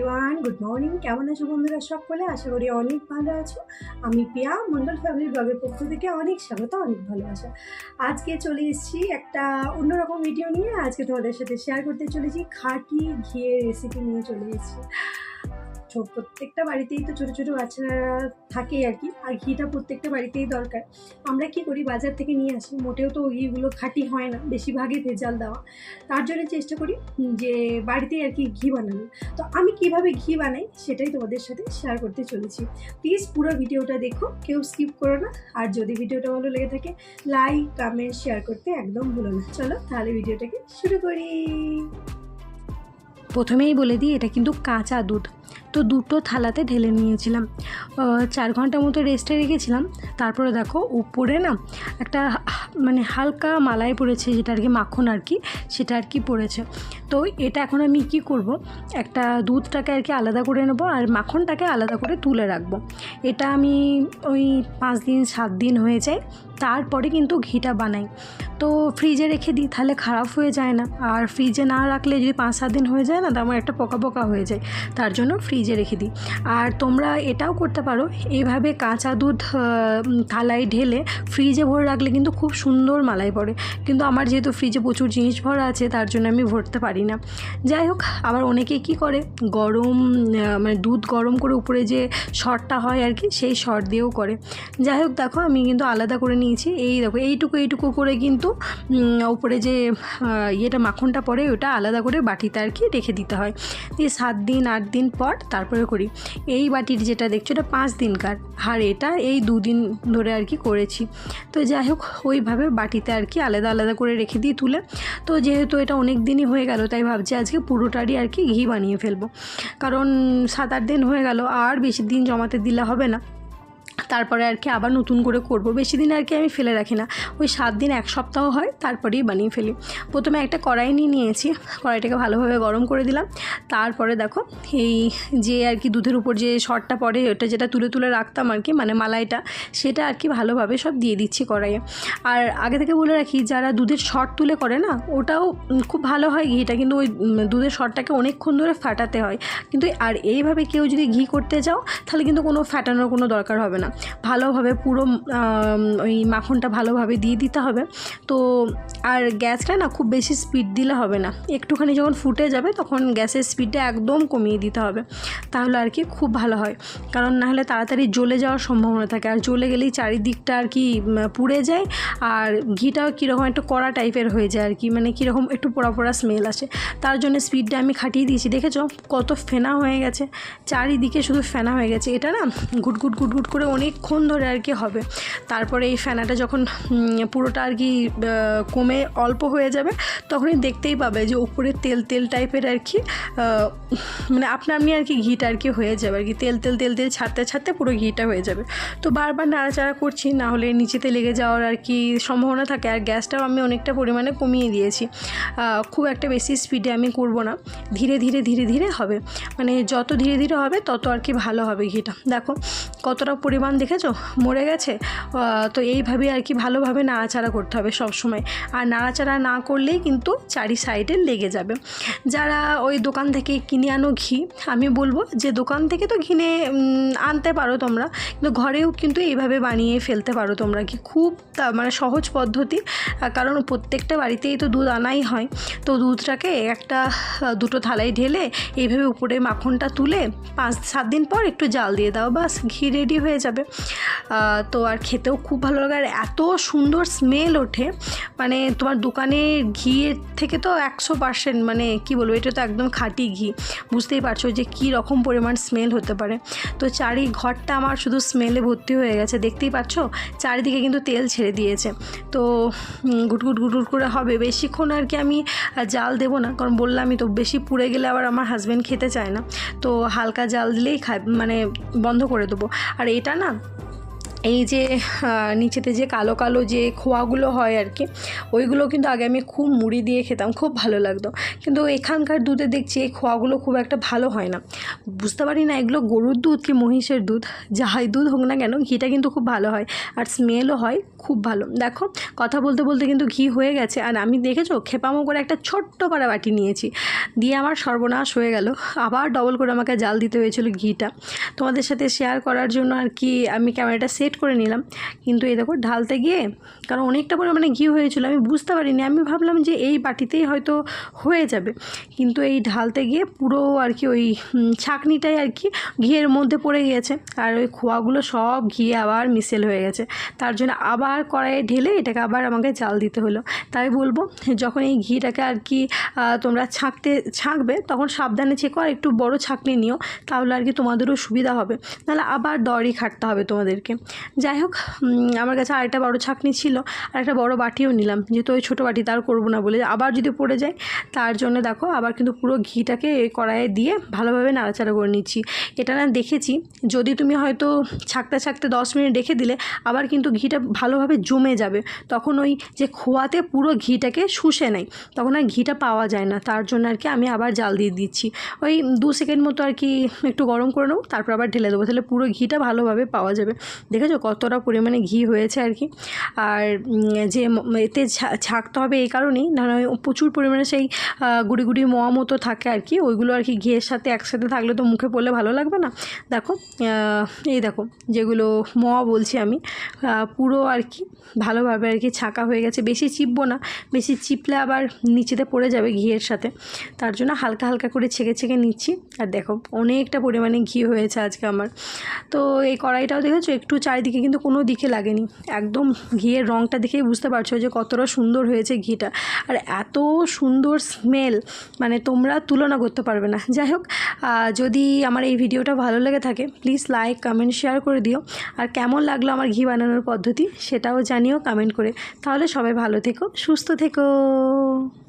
Everyone good morning কেমন আছো বন্ধুরা সকলে? আশা করি অনেক ভালো আছো। আমি পিয়া মন্ডল ফ্যামিলি ব্লগের পক্ষ থেকে অনেক স্বাগত, অনেক ভালোবাসা। আজকে চলে এসেছি একটা অন্যরকম ভিডিও নিয়ে। আজকে তোমাদের সাথে শেয়ার করতে চলেছি। খাঁটি ঘিয়ে রেসিপি নিয়ে চলে এসেছি। প্রত্যেকটা বাড়িতেই তো ছোটো ছোটো বাচ্চারা থাকে আর কি। আর ঘিটা প্রত্যেকটা বাড়িতেই দরকার। আমরা কি করি, বাজার থেকে নিয়ে আসি। মোটেও তো ঘিগুলো খাঁটি হয় না, বেশিরভাগই ভেজাল দেওয়া। তার জন্য চেষ্টা করি যে বাড়িতেই আর কি ঘি বানানো। তো আমি কীভাবে ঘি বানাই সেটাই তোমাদের সাথে শেয়ার করতে চলেছি। প্লিজ পুরো ভিডিওটা দেখো, কেউ স্কিপ করো না। আর যদি ভিডিওটা ভালো লেগে থাকে লাইক কমেন্ট শেয়ার করতে একদম ভুলো না। চলো তাহলে ভিডিওটাকে শুরু করি। প্রথমেই বলে দিই, এটা কিন্তু কাঁচা দুধ। তো দুটো থালাতে ঢেলে নিয়েছিলাম। চার ঘণ্টা মতো রেস্টে রেখেছিলাম। তারপরে দেখো, উপরে না একটা মানে হালকা মালাই পড়েছে, যেটা আর কি মাখন আর কি সেটা আর কি পড়েছে। তো এটা এখন আমি কি করব? একটা দুধটাকে আর কি আলাদা করে নেব আর মাখনটাকে আলাদা করে তুলে রাখব। এটা আমি ওই পাঁচ দিন, সাত দিন হয়ে যায়। তারপরে কিন্তু ঘিটা বানাই। তো ফ্রিজে রেখে দিই, তাহলে খারাপ হয়ে যায় না। আর ফ্রিজে না রাখলে যদি পাঁচ সাত দিন হয়ে যায় না তো আমার একটা পোকা পোকা হয়ে যায়। তার জন্য ফ্রিজে রেখে দিই। আর তোমরা এটাও করতে পারো এইভাবে কাঁচা দুধ থালায় ঢেলে ফ্রিজে ভরে রাখলে কিন্তু খুব সুন্দর মালাই পড়ে। কিন্তু আমার যেহেতু ফ্রিজে প্রচুর জিনিস ভরা আছে, তার জন্য আমি ভরতে পারি না। যাই হোক, আবার অনেকে কি করে, গরম মানে দুধ গরম করে উপরে যে শর্টটা হয় আর কি, সেই শর্ট দিয়েও করে। যাই হোক, দেখো, আমি কিন্তু আলাদা করে নিয়েছি। এই দেখো, এইটুকু এইটুকু করে কিন্তু উপরে যে ইয়েটা, মাখনটা পরে ওটা আলাদা করে বাটিতে আর কি রেখে দিতে হয়। দিয়ে সাত দিন, আট দিন পর তারপরে করি। এই বাটির যেটা দেখছ, এটা পাঁচ দিনকার। আর এটা এই দুদিন ধরে আর কি করেছি। তো যাই হোক, ওইভাবে বাটিতে আর কি আলাদা আলাদা করে রেখে দিই তুলে। তো যেহেতু এটা অনেক দিনই হয়ে গেল, তাই ভাবছি আজকে পুরোটারই আর কি ঘি বানিয়ে ফেলব। কারণ সাত, আট দিন হয়ে গেল, আর বেশি দিন জমাতে দিলে হবে না। তারপরে আর কি আবার নতুন করে করব। বেশি দিন আর কি আমি ফেলে রাখি না। ওই সাত দিন, এক সপ্তাহ হয়, তারপরেই বানিয়ে ফেলি। প্রথমে একটা কড়াই নিয়ে নিয়েছি। কড়াইটাকে ভালোভাবে গরম করে দিলাম। তারপরে দেখো, এই যে আর কি দুধের উপর যে শর্টটা পড়ে, ওটা যেটা তুলে তুলে রাখতাম আর কি মানে মালাইটা, সেটা আর কি ভালোভাবে সব দিয়ে দিচ্ছি কড়াইয়ে। আর আগে থেকে বলে রাখি, যারা দুধের শর্ট তুলে করে না, ওটাও খুব ভালো হয় ঘিটা। কিন্তু ওই দুধের শর্টটাকে অনেকক্ষণ ধরে ফাটাতে হয়। কিন্তু আর এইভাবে কেউ যদি ঘি করতে যাও তাহলে কিন্তু কোনো ফাটানোর কোনো দরকার হবে না। ভালোভাবে পুরো ওই মাখনটা ভালোভাবে দিয়ে দিতে হবে। তো আর গ্যাসটা না খুব বেশি স্পিড দিলে হবে না। একটুখানি যখন ফুটে যাবে তখন গ্যাসের স্পিডটা একদম কমিয়ে দিতে হবে। তাহলে আর কি খুব ভালো হয়। কারণ না হলে তাড়াতাড়ি জ্বলে যাওয়ার সম্ভাবনা থাকে। আর জ্বলে গেলেই চারিদিকটা আর কি পুড়ে যায়। আর ঘিটাও কীরকম একটু কড়া টাইপের হয়ে যায় আর কি। মানে কীরকম একটু পোড়া পোড়া স্মেল আসে। তার জন্য স্পিডটা আমি খাটিয়ে দিয়েছি। দেখেছ? কত ফেনা হয়ে গেছে। চারিদিকে শুধু ফেনা হয়ে গেছে। এটা না গুটগুট গুটগুট করে অনেকক্ষণ ধরে আর কি হবে। তারপরে এই ফেনাটা যখন পুরোটা আর কি কমে অল্প হয়ে যাবে, তখনই দেখতেই পাবে যে উপরে তেল তেল টাইপের আর কি মানে আপনা আপনি আর কি ঘিটা আর কি হয়ে যাবে। আর কি তেল তেল তেল তেল ছাড়তে ছাড়তে পুরো ঘিটা হয়ে যাবে। তো বারবার নাড়াচাড়া করছি, না হলে নিচেতে লেগে যাওয়ার আর কি সম্ভাবনা থাকে। আর গ্যাসটাও আমি অনেকটা পরিমাণে কমিয়ে দিয়েছি। খুব একটা বেশি স্পিডে আমি করব না। ধীরে ধীরে ধীরে ধীরে হবে। মানে যত ধীরে ধীরে হবে, তত আর কি ভালো হবে ঘিটা। দেখো, কতটা পরিমাণ দেখেছ? মরে গেছে? তো এইভাবে আর কি ভালোভাবে নাড়াচাড়া করতে হবে সব সময় আর নাড়াচাড়া না করলেই কিন্তু চারি সাইডে লেগে যাবে। যারা ওই দোকান থেকে কিনে আনো ঘি আমি বলব যে দোকান থেকে তো উম, আনতে পারো তোমরা। কিন্তু ঘরেও কিন্তু এইভাবে বানিয়ে ফেলতে পারো তোমরা কি খুব মানে সহজ পদ্ধতি। কারণ প্রত্যেকটা বাড়িতেই তো দুধ আনাই হয়। তো দুধটাকে একটা দুটো থালায় ঢেলে এইভাবে উপরে মাখনটা তুলে পাঁচ সাত দিন পর একটু জাল দিয়ে দাও। বাস ঘি রেডি হয়ে যাবে। তো আর খেতেও খুব ভালো লাগে। আর এত সুন্দর স্মেল ওঠে। মানে তোমার দোকানের ঘিয়ের থেকে তো একশো পার্সেন্ট মানে কি বলব, এটা তো একদম খাঁটি ঘি। বুঝতেই পারছ যে কী রকম পরিমাণ স্মেল হতে পারে। তো চারি ঘরটা আমার শুধু স্মেলে ভর্তি হয়ে গেছে, দেখতেই পাচ্ছ? চারিদিকে কিন্তু তেল ছেড়ে দিয়েছে। তো গুটগুট গুটগুট করে হবে। বেশিক্ষণ আর কি আমি জাল দেবো না, কারণ বললামই তো, বেশি পুড়ে গেলে আবার আমার হাজব্যান্ড খেতে চায় না। তো হালকা জাল দিলেই খায় মানে বন্ধ করে দেবো। আর এটা না এই যে নিচেতে যে কালো কালো যে খোয়াগুলো হয় আর কি, ওইগুলো কিন্তু আগে আমি খুব মুড়ি দিয়ে খেতাম, খুব ভালো লাগতো। কিন্তু এখানকার দুধে দেখছি এই খোয়াগুলো খুব একটা ভালো হয় না। বুঝতে পারি না এগুলো গরুর দুধ কি মহিষের দুধ? যাহাই দুধ হোক না কেন, ঘিটা কিন্তু খুব ভালো হয়। আর স্মেলও হয়। খুব ভালো। দেখো, কথা বলতে বলতে কিন্তু ঘি হয়ে গেছে। আর আমি দেখেছ, খেপামো করে একটা ছোট্ট পাড়া বাটি নিয়েছি। দিয়ে আমার সর্বনাশ হয়ে গেল। আবার ডবল করে আমাকে জাল দিতে হয়েছিল ঘিটা। তোমাদের সাথে শেয়ার করার জন্য আর কি আমি ক্যামেরাটা সেট করে নিলাম। কিন্তু এই দেখো, ঢালতে গিয়ে কারণ অনেকটা পরিমাণে ঘি হয়েছিল, আমি বুঝতে পারিনি। আমি ভাবলাম যে এই বাটিতেই হয়তো হয়ে যাবে। কিন্তু এই ঢালতে গিয়ে পুরো আর কি ওই ছাঁকনিটাই আর কি ঘিয়ের মধ্যে পড়ে গিয়েছে। আর ওই খোয়াগুলো সব ঘিয়ে আবার মিশেল হয়ে গেছে। তার জন্য আবার কড়াইয়ে ঢেলে এটাকে আবার আমাকে জাল দিতে হলো। তাই বলব, যখন এই ঘিটাকে আর কি তোমরা ছাঁকতে, ছাঁকবে, তখন সাবধানে চেকো আর একটু বড় ছাঁকনি নিও, তাহলে আর কি তোমাদেরও সুবিধা হবে। নাহলে আবার দরই খাটতে হবে তোমাদেরকে। যাই হোক আমার কাছে আরেকটা বড় ছাঁকনি ছিল, আর একটা বড় বাটিও নিলাম। যেহেতু ওই ছোটো বাটি তার করব না বলে, আবার যদি পড়ে যায়, তার জন্য দেখো আবার কিন্তু পুরো ঘিটাকে কড়াইয়ে দিয়ে ভালোভাবে নাড়াচাড়া করে নিচ্ছি। এটা না দেখেছি, যদি তুমি হয়তো ছাঁকতে ছাঁকতে দশ মিনিট রেখে দিলে, আবার কিন্তু ঘিটা ভালোভাবে জমে যাবে। তখন ওই যে খোয়াতে পুরো ঘিটাকে শুষে নেয়। তখন আর ঘিটা পাওয়া যায় না। তার জন্য আর কি আমি আবার জাল দিয়ে দিচ্ছি। ওই দু সেকেন্ড মতো আর কি একটু গরম করে নেব, তারপর আবার ঢেলে দেবো। তাহলে পুরো ঘিটা ভালোভাবে পাওয়া যাবে। দেখেছ কতটা পরিমাণে ঘি হয়েছে আর কি? আর যে এতে ছাকতে হবে এই কারণেই। না প্রচুর পরিমাণে সেই গুড়ি গুড়ি মোয়া মতো থাকে আর কি। ওইগুলো আর কি ঘিয়ের সাথে একসাথে থাকলে তো মুখে পড়লে ভালো লাগবে না। দেখো এই দেখো, যেগুলো মোয়া বলছি আমি পুরো আর কি ভালোভাবে আর কি ছাকা হয়ে গেছে। বেশি চিপবো না, বেশি চিপলে আবার নিচেতে পড়ে যাবে ঘিয়ের সাথে। তার জন্য হালকা হালকা করে ছেঁকে ছেঁকে নিচ্ছি। আর দেখো, অনেকটা পরিমাণে ঘি হয়েছে আজকে আমার। তো এই কড়াইটাও দেখেছ? একটু চারিদিকে কিন্তু কোনো দিকে লাগেনি। একদম ঘিয়ের রঙটা দেখেই বুঝতে পারছ যে কতটা সুন্দর হয়েছে ঘিটা। আর এত সুন্দর স্মেল মানে তোমরা তুলনা করতে পারবে না। যাই হোক যদি আমার এই ভিডিওটা ভালো লেগে থাকে প্লিজ লাইক কমেন্ট শেয়ার করে দিও। আর কেমন লাগল আমার ঘি বানানোর পদ্ধতি, সেটাও জানিও কমেন্ট করে। তাহলে সবাই ভালো থেকো, সুস্থ থেকো।